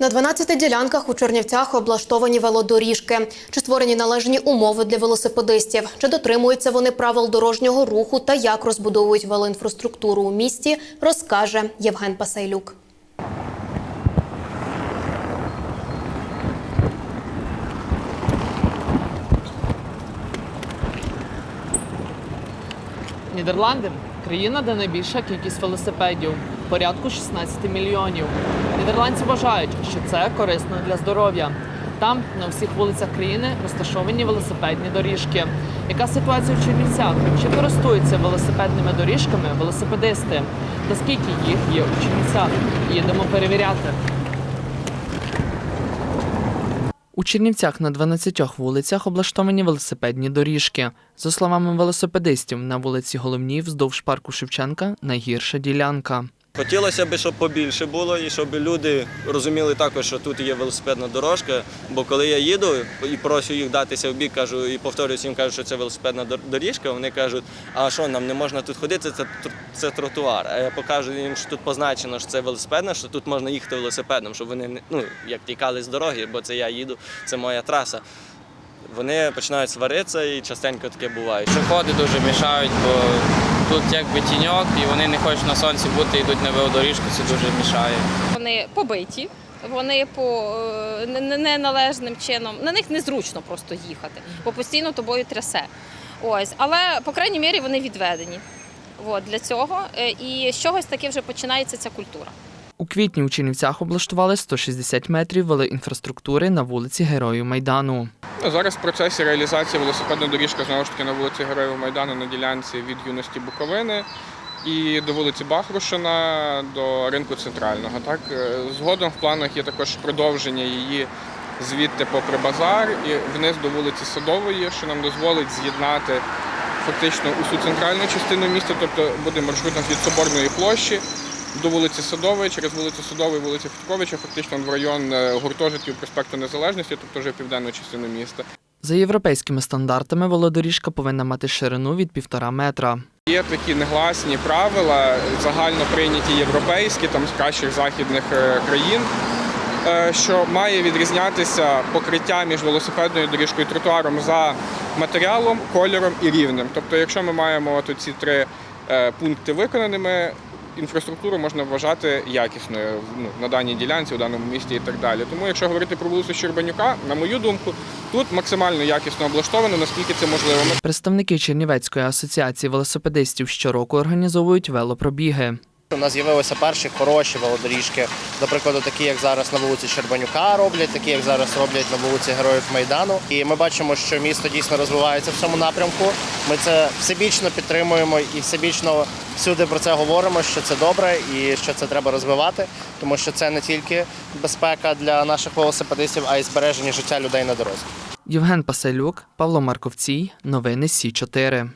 На 12 ділянках у Чернівцях облаштовані велодоріжки. Чи створені належні умови для велосипедистів? Чи дотримуються вони правил дорожнього руху та як розбудовують велоінфраструктуру у місті, розкаже Євген Пасайлюк. Нідерланди країна, де найбільша кількість велосипедів порядку 16 мільйонів. Нідерландці вважають, що це корисно для здоров'я. Там на всіх вулицях країни розташовані велосипедні доріжки. Яка ситуація в Чернівцях? Чи користуються велосипедними доріжками велосипедисти? Та скільки їх є у Чернівцях? Їдемо перевіряти. У Чернівцях на 12 вулицях облаштовані велосипедні доріжки. За словами велосипедистів, на вулиці Головній вздовж парку Шевченка найгірша ділянка. Хотілося б, щоб побільше було і щоб люди розуміли також, що тут є велосипедна дорожка. Бо коли я їду і прошу їх датися в бік, кажу і повторюю їм, кажу, що це велосипедна доріжка. Вони кажуть, а що нам не можна тут ходити, це, це тротуар. А я покажу їм, що тут позначено, що це велосипедна, що тут можна їхати велосипедом, щоб вони ну як тікали з дороги, бо це я їду, це моя траса. Вони починають сваритися і частенько таке буває. Пішоходи дуже мішають, бо тут якби тіньок, і вони не хочуть на сонці бути, йдуть на велодоріжку, це дуже мішає. Вони побиті, вони по е, не- не- неналежним чином. На них незручно просто їхати, бо постійно тобою трясе. Ось, але по крайній мірі вони відведені. От, для цього Е, і з чогось таке вже починається ця культура. У квітні у Чернівцях облаштували 160 метрів велоінфраструктури на вулиці Героїв Майдану. Ну, Зараз в процесі реалізації велосипедна доріжка знову ж таки на вулиці Героїв Майдану на ділянці від юності Буковини і до вулиці Бахрушина до ринку центрального. Так Е, згодом в планах є також продовження її звідти попри базар і вниз до вулиці Садової, що нам дозволить з'єднати фактично усю центральну частину міста, тобто буде маршрут у нас від Соборної площі. До вулиці Садової, через вулицю Садової, вулицю Федьковича, фактично в район е, гуртожитків проспекту Незалежності, тобто вже південну частину міста. За європейськими стандартами велодоріжка повинна мати ширину від півтора метра. Є такі негласні правила, загально прийняті європейські, там з кращих західних е, країн, е, що має відрізнятися покриття між велосипедною доріжкою і тротуаром за матеріалом, кольором і рівнем. Тобто, якщо ми маємо от ці три пункти виконаними, інфраструктуру можна вважати якісною ну, на даній ділянці, у даному місті і так далі. Тому, якщо говорити про вулицю Щербанюка, на мою думку, тут максимально якісно облаштовано, наскільки це можливо. Представники Чернівецької асоціації велосипедистів щороку організовують велопробіги. У нас з'явилися перші хороші велодоріжки, до прикладу, такі, як зараз на вулиці Щербанюка роблять, такі, як зараз роблять на вулиці Героїв Майдану. І ми бачимо, що місто дійсно розвивається в цьому напрямку. Ми це всебічно підтримуємо і всебічно всюди про це говоримо, що це добре і що це треба розвивати, тому що це не тільки безпека для наших велосипедистів, а й збереження життя людей на дорозі. Євген Пасилюк, Павло Марковцій. Новини Сі 4